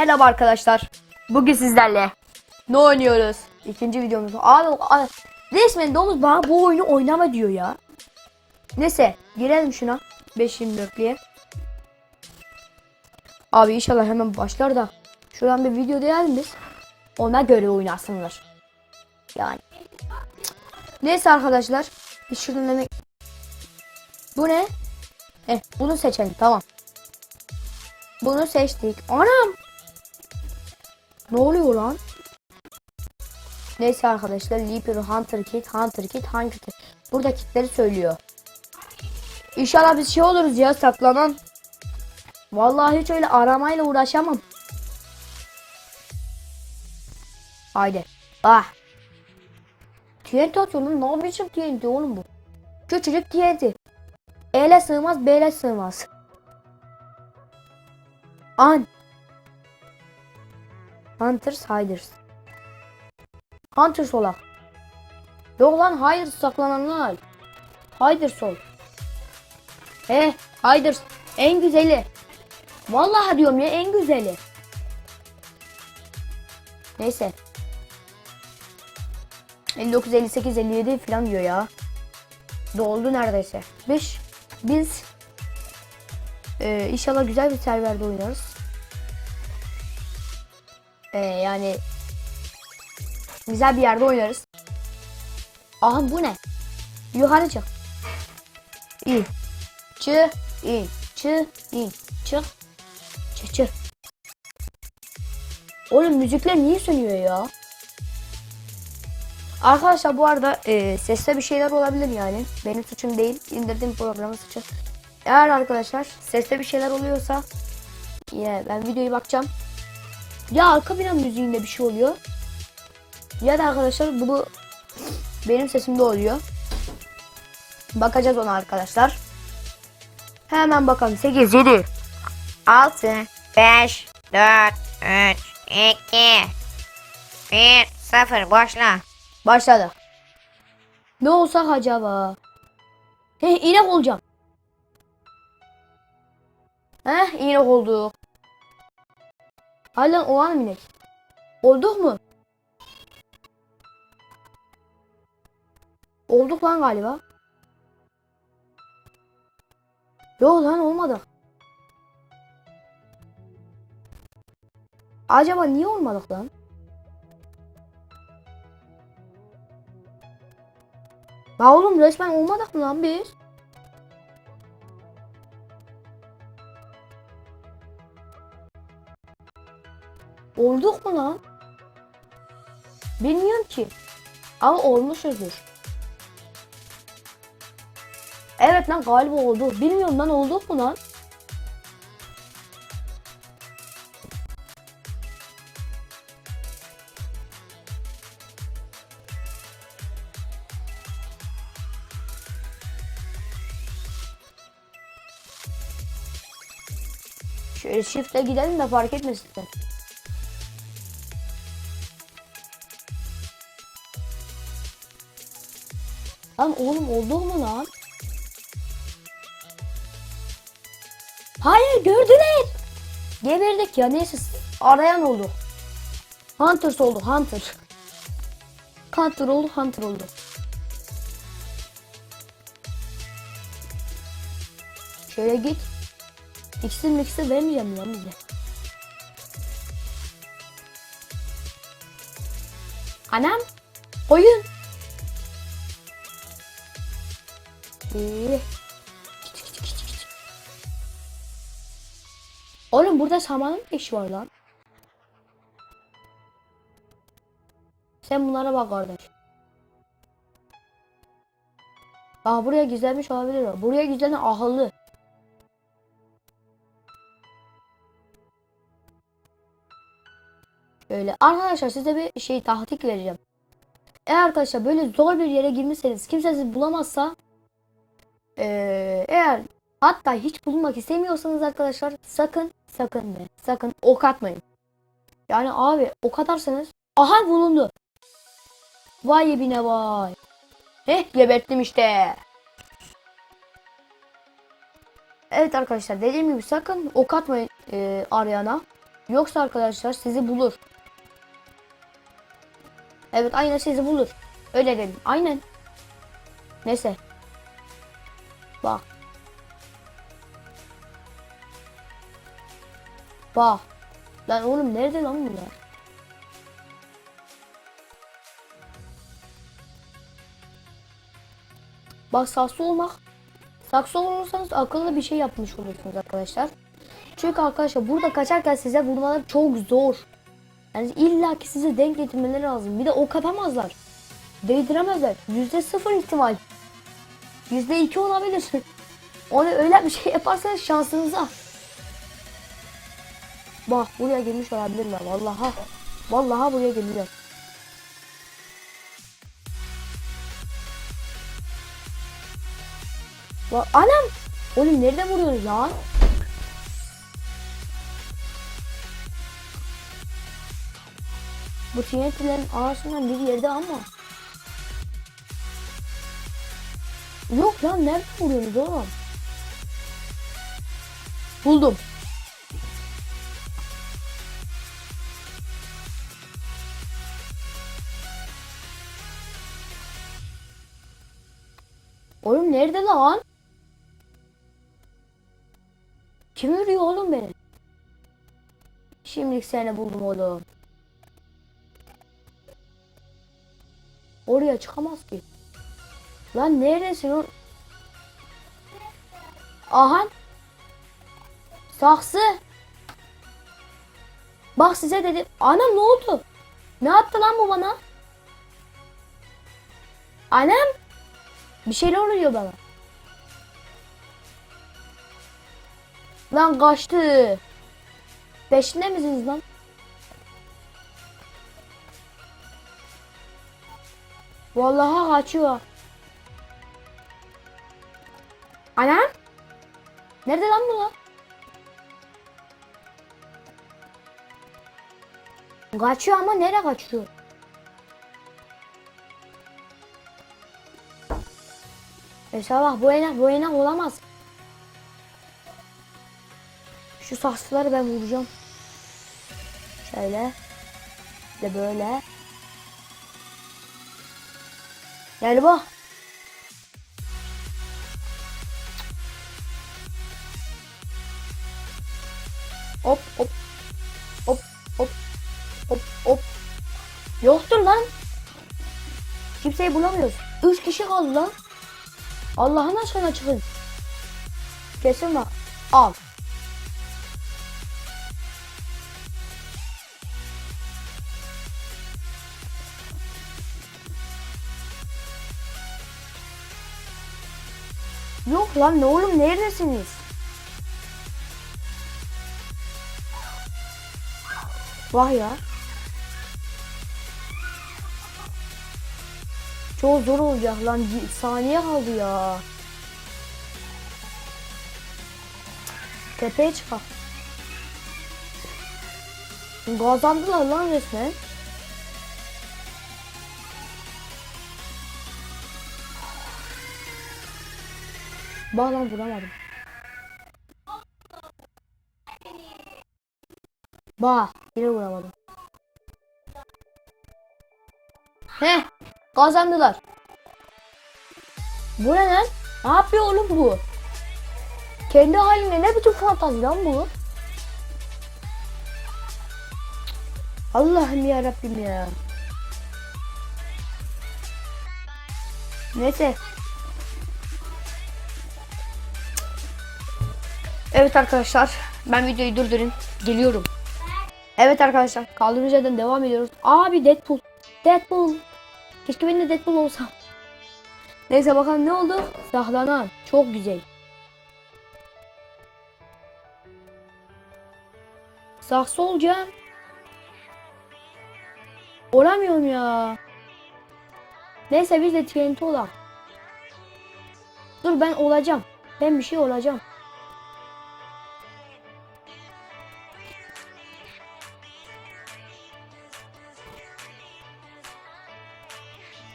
Merhaba arkadaşlar. Bugün sizlerle ne oynuyoruz? İkinci videomuz. Abi, abi resmen domuz bana bu oyunu oynama diyor ya. Neyse girelim şuna. 5.24'lüye. Abi inşallah hemen başlar da şuradan bir video diyelim biz. Ona göre oynasınlar. Yani. Neyse arkadaşlar. Biz şuradan hemen... Bu ne? Eh bunu seçelim tamam. Bunu seçtik. Anam. Ne oluyor lan? Neyse arkadaşlar Leaper Hunter Kit Hunter Kit hangi kit? Burada kitleri söylüyor. İnşallah biz şey oluruz ya saklanan. Vallahi hiç öyle aramayla uğraşamam. Haydi. Ah. TNT atıyor lan. Ne biçim TNT oğlum bu? Küçücük TNT. E'le sığmaz B'le sığmaz. An. Hunters Hiders. Hunters olak. Yok lan hayır saklananlar. Hiders ol. He Hiders en güzeli. Vallahi diyorum ya en güzeli. Neyse. 59 58 57 falan diyor ya. Doldu neredeyse. Biz biz ee, inşallah güzel bir serverde oynarız. Ee, yani güzel bir yerde oynarız. Aha bu ne? Yukarı çık. İn. Çı. in. Çı. in. Çık. Çık çık. Oğlum müzikler niye sönüyor ya? Arkadaşlar bu arada e, seste bir şeyler olabilir yani. Benim suçum değil. İndirdiğim programın suçu. Eğer arkadaşlar seste bir şeyler oluyorsa yine ben videoyu bakacağım. Ya arka plan müziğinde bir şey oluyor. Ya da arkadaşlar bu, benim sesimde oluyor. Bakacağız ona arkadaşlar. Hemen bakalım. 8, 7, 6, 5, 4, 3, 2, 1, 0 başla. Başladı. Ne olsak acaba? He inek olacağım. Heh inek olduk. Halen olan mı inek? Olduk mu? Olduk lan galiba. Yok lan olmadı. Acaba niye olmadık lan? La oğlum resmen olmadık mı lan biz? Olduk mu lan? Bilmiyorum ki. Ama olmuşuzdur. Evet lan galiba oldu. Bilmiyorum lan olduk mu lan? Şöyle shift'e gidelim de fark etmesin. Lan oğlum oldu mu lan? Hayır gördüler. Geberdik ya neyse arayan oldu. Hunters oldu Hunter. Hunter oldu Hunter oldu. Şöyle git. İksir miksir vermeyeceğim lan bize. Anam. Oyun. Oğlum burada samanın işi var lan? Sen bunlara bak kardeş. Aa buraya gizlenmiş olabilir. Buraya gizlenen ahıllı. Öyle. Arkadaşlar size bir şey tahtik vereceğim. Eğer arkadaşlar böyle zor bir yere girmişseniz kimse sizi bulamazsa eee, eğer hatta hiç bulunmak istemiyorsanız arkadaşlar sakın sakın ve sakın ok atmayın. Yani abi ok atarsanız aha bulundu. Vay yebine vay. Heh geberttim işte. Evet arkadaşlar dediğim gibi sakın ok atmayın eee arayana. Yoksa arkadaşlar sizi bulur. Evet aynen sizi bulur. Öyle dedim. Aynen. Neyse. Bak. Bak. Lan oğlum nerede lan bunlar? Bak saksı olmak. Saksı olursanız akıllı bir şey yapmış olursunuz arkadaşlar. Çünkü arkadaşlar burada kaçarken size vurmaları çok zor. Yani illa ki size denk getirmeleri lazım. Bir de ok atamazlar. Değdiremezler. Yüzde sıfır ihtimal. Yüzde iki olabilir. Onu öyle bir şey yaparsanız şansınıza. Bak buraya gelmiş olabilirler. Vallahi. Vallahi buraya geliyor. Bak anam. Oğlum nerede vuruyoruz lan? Bu TNT'lerin arasından bir yerde ama. Yok lan nerede vuruyoruz oğlum? Buldum. Oğlum nerede lan? Kim vuruyor oğlum beni? Şimdilik seni buldum oğlum. Oraya çıkamaz ki. Lan neredesin o? Aha. Saksı. Bak size dedim. Anam ne oldu? Ne yaptı lan bu bana? Anam. Bir şeyler oluyor bana. Lan kaçtı. Peşinde misiniz lan? Vallahi kaçıyor. Anam? Nerede lan bu lan? Kaçıyor ama nereye kaçıyor? Mesela bak bu enak bu enak olamaz. Şu saksıları ben vuracağım. Şöyle. De böyle. Gel bak. Hop hop. Hop hop. Hop hop. Yoktur lan. Kimseyi bulamıyoruz. Üç kişi kaldı lan. Allah'ın aşkına çıkın. Kesin bak. Al. Yok lan ne oğlum neredesiniz? Vah ya. Çok zor olacak lan. Saniye kaldı ya. Tepeye çıkar. Kazandılar lan resmen. Bak lan vuramadım. Bak yine vuramadım. Heh kazandılar. Bu ne lan? Ne yapıyor oğlum bu? Kendi haline ne biçim fantazi lan bu? Allah'ım ya Rabbim ya. Neyse Evet arkadaşlar ben videoyu durdurun geliyorum. Evet arkadaşlar kaldığımız yerden devam ediyoruz. Abi Deadpool. Deadpool. Keşke benim de Deadpool olsam. Neyse bakalım ne oldu? Saklanan. Çok güzel. Saksı olacağım. Olamıyorum ya. Neyse biz de TNT olalım. Dur ben olacağım. Ben bir şey olacağım.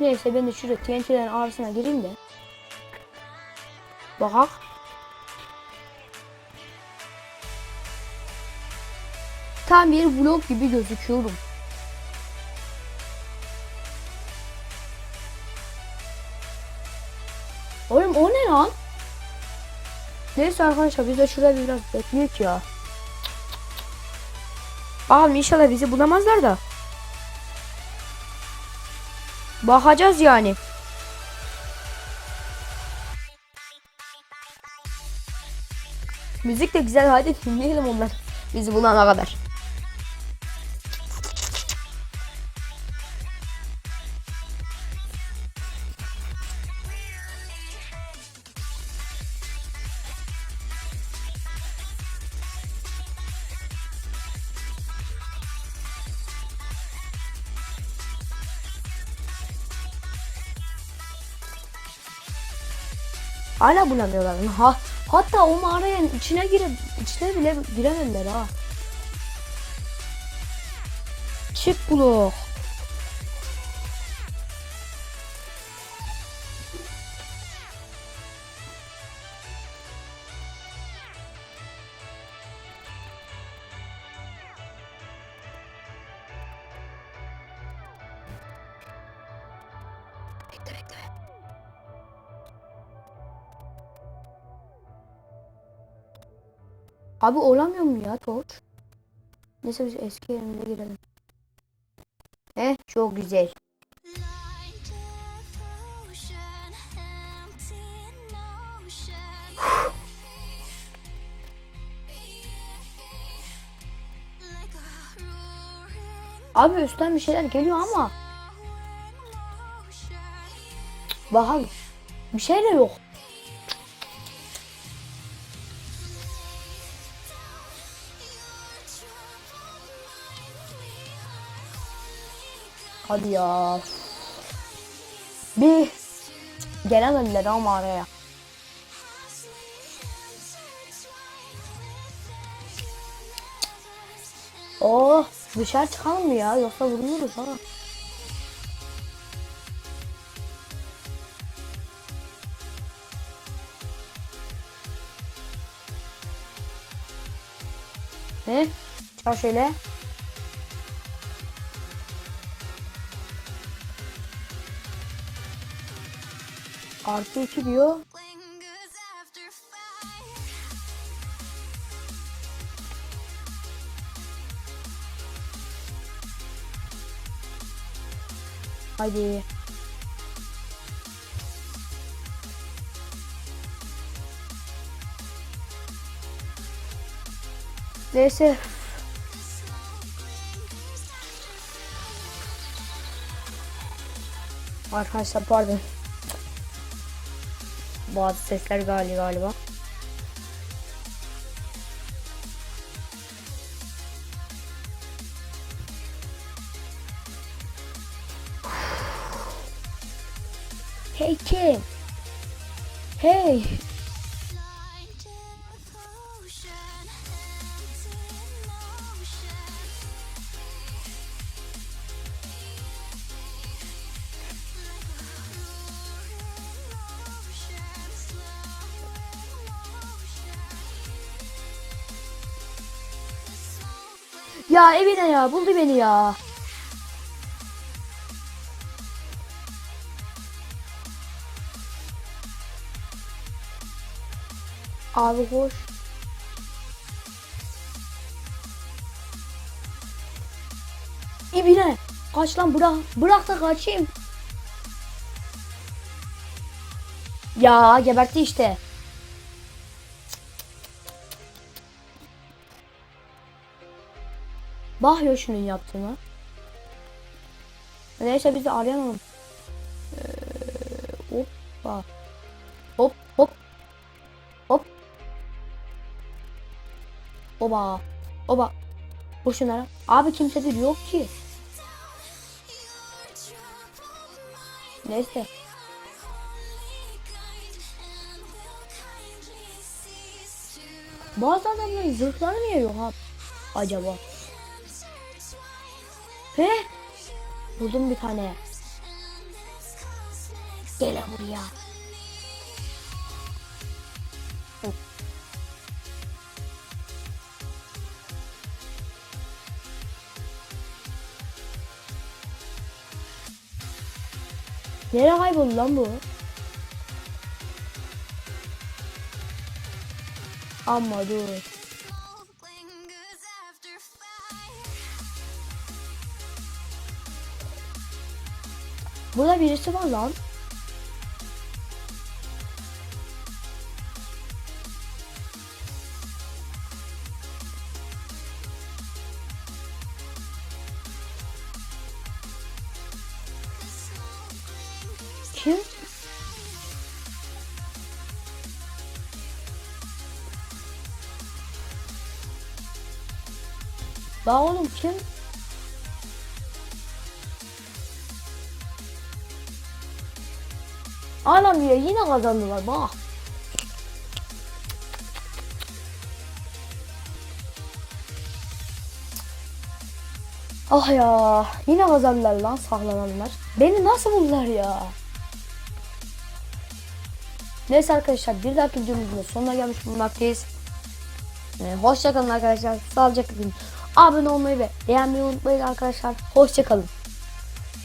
Neyse ben de şurada TNT'lerin arasına gireyim de. Bakak. tam bir vlog gibi gözüküyorum. Oğlum o ne lan? Neyse arkadaşlar biz de şurada biraz bekleyek ya. Bakalım inşallah bizi bulamazlar da. Bakacağız yani. Müzik de güzel hadi dinleyelim onları. Bizi bulana kadar. Hala bulamıyorlar. Ha, hatta o mağaranın içine girip içine bile giremediler ha. Çık blok. Bekle bekle. Abi olamıyor mu ya torç? Neyse biz eski yerimize girelim. Eh çok güzel. Abi üstten bir şeyler geliyor ama. Bahar bir şey de yok. Hadi ya. Bir gelemediler ama araya. Oh dışarı çıkalım mı ya yoksa vuruluruz ha. Ne? Çal şöyle. Artı iki diyor. Hadi. Neyse. Arkadaşlar pardon. Bazı sesler galiba galiba. Hey kim? Hey. Ya evine ya buldu beni ya. Abi koş. İbine. Kaç lan bırak. Bırak da kaçayım. Ya gebertti işte. Şunun yaptığına. Neyse biz de arayalım. Ee, hoppa. Hop hop. Hop. Oba. Oba. Bu şunlara. Abi kimse de yok ki. Neyse. Bazı adamların zırhları niye yok abi? Acaba? He? Buldum bir tane. Gel buraya. Nereye kayboldu lan bu? Ama dur. Burada birisi var lan. Kim? Lan oğlum kim? Anam ya yine kazandılar bak. Ah ya yine kazandılar lan saklananlar. Beni nasıl buldular ya? Neyse arkadaşlar bir dahaki videomuzun sonuna gelmiş bulunmaktayız. Ee, hoşçakalın arkadaşlar. Sağlıcakla kalın. Abone olmayı ve beğenmeyi unutmayın arkadaşlar. Hoşçakalın.